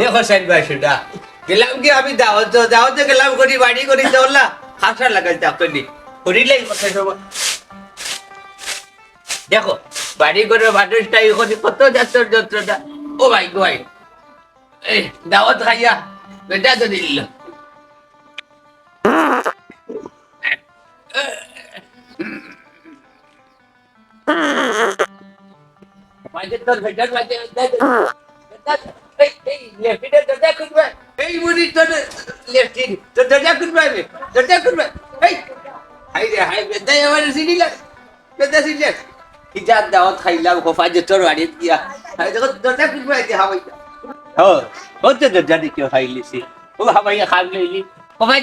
দেখো side by সেটা গেলাম কি আমি দাওয়াত দাওয়াতে গেলাম করি বাড়ি করি দৌড়লা হাসা লাগাই চাকরি করিলেই কথা সব দেখো, বাড়ি করে মানুষটা করি কত যাত্রার যন্ত্রটা ও ভাই গো ভাই। দাওয়াত খাইয়া বেটা তো দিল। এই মুড়ি দরজা খুলবে দরজা খুলবে। হাই রে, হাই বেদা আমার সিনিলা বেদা সিনিলা যা দাওয়াত খাইলাম খোফা যে তোর বাড়ি গিয়া। দরজা খুলবে যে হাওয়াই হ্যাঁ কত দরজা দিকে খাইলিছি ও হাওয়াই খাম লইলি।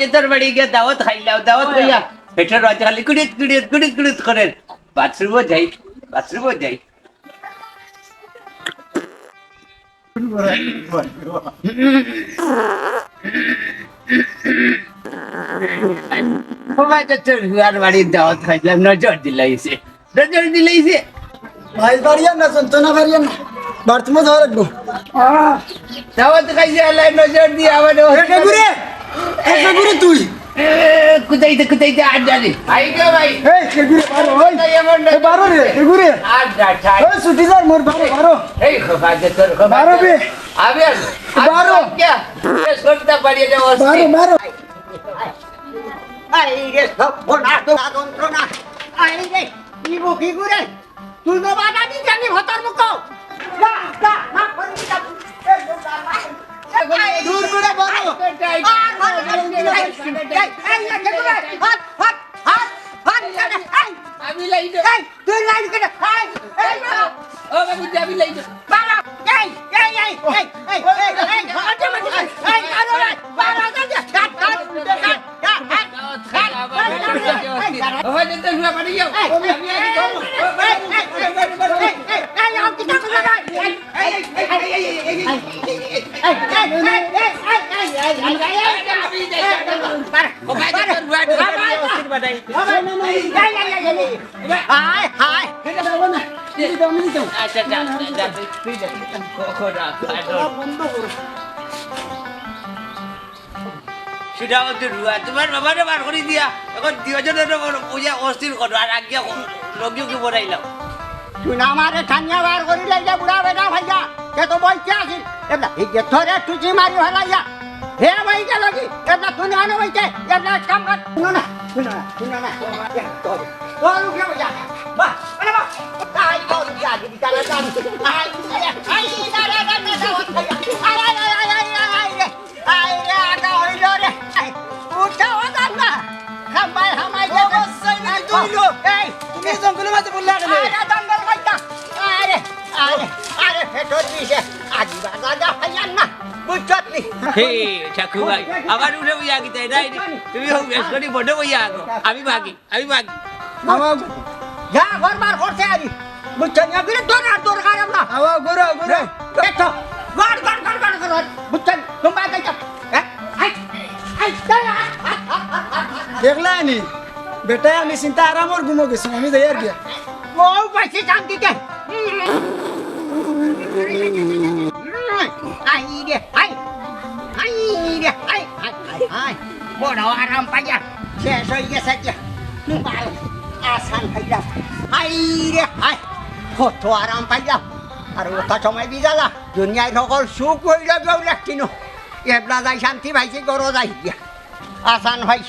যে তোর বাড়ি গিয়া দাওয়াত খাইলাম, দাওয়াত খাইয়া পেটের রাজা খালি কুড়িত কুড়িত কুড়িত কুড়িত করেন বাথরুমও যাই বাথরুমও যাই। যে তোর হুয়ার বাড়ির দাওয়াত খাইলাম, নজর দিলাইছে। ರಿಸಲ್ಟ್ ಇಲ್ಲ ಈಸಿ ಬಾಯ್ ಬಾರಿಯನ್ನ ಸಂತನ ಬಾರಿಯನ್ನ ಬರ್ತಮ ಸಾರದ್ದು ಯಾವತ್ತು ಕೈ ಅಲ್ಲ ರಿಸಲ್ಟ್ ಯಾವತ್ತು ಗುರಿ ಏಕ ಗುರಿ ತುಯ್ ಕುತೈತೆ ಕುತೈತೆ ಆಡ್ಜಾಡಿ ಐಕ ಬೈ ಏ ಗುರಿ ಬಾರೋ ಓಯ್ ಬಾರೋ ರೇ ಗುರಿ ಆಡ್ಜಾ ಚಾಯ್ ಓ ಸುಟಿ ಸರ್ ಮೋರ್ ಬಾರೋ ಬಾರೋ ಏ ಖಫಾ ಜೆ ಕರ್ ಖಫಾ ಬಾರೋ ಬಿ આવ્યા બારો કે સોલતા પડી ને બારો બારો આઈ રે સબ કોના તો આ કોન્ટ્રોના આઈ રે কি করে তুই তো বাদামি জানি ভতর মুখ দূর করে বলো আমি লাইট তুই লাইট কেটে ও বাবু আমি লাইট বাবা এই এই এই ঘুরে বাড়ি যাও আমি আগে যাব এই আর কি কথা কথা এই এই এই এই এই আচ্ছা আচ্ছা বন্ধ করো खोरा সিদ্ধান্ত রুয়া, তোমার বাবারে বার করে দিয়া, এখন দুজনের পূজা অস্থির করো, আর আজ্ঞা রোগীকে বড়াইলাম তুই আমারে ঠান্ডা বার করি লাইয়া বুড়া বেটা ভাইয়া কে তো বইতে আছিস এবলা এই যে থরে টুচি মারি হলাইয়া হে ভাই গেল কি? এবলা তুই না বইতে এবলা কাম কর। শুনো না শুনো না শুনো না তোর তোর উঠে বাহ আরে বাহ। আই গো ইয়া দিদি তারা এই তুমি জঙ্গলের মাঝে বললে আরে দঙ্গল কইতা আরে আরে আরে ফেটর দিছে আজি বাগা যা ফাইয়ান না। বুঝছত হে ঠাকুর ভাই আবার উঠে বইয়া গিতে নাই তুমি হোক বেশ করে বড় বইয়া আগো আমি ভাগি আমি ভাগি আওয়া যা ঘর করতে আজি। বুঝছত না? তোর আর তোর কারণ না আওয়া ঘুরে ঘুরে। দেখো গড় গড় গড় গড় গড় বুঝছত তোমরা কইতা হ্যাঁ? আই আই দাঁড়া দেখলা নি বেটা আমি চিন্তা আরামর ঘুমো গেছি, আমি যাই আর গিয়া ও পাইছে শান্তিতে আই রে আই আই রে আই আই আই শেষ হয়ে গেছে আসান খাইলাম আই রে, আই। যাই শান্তি পাইছি, গরো যাই আসান ভাই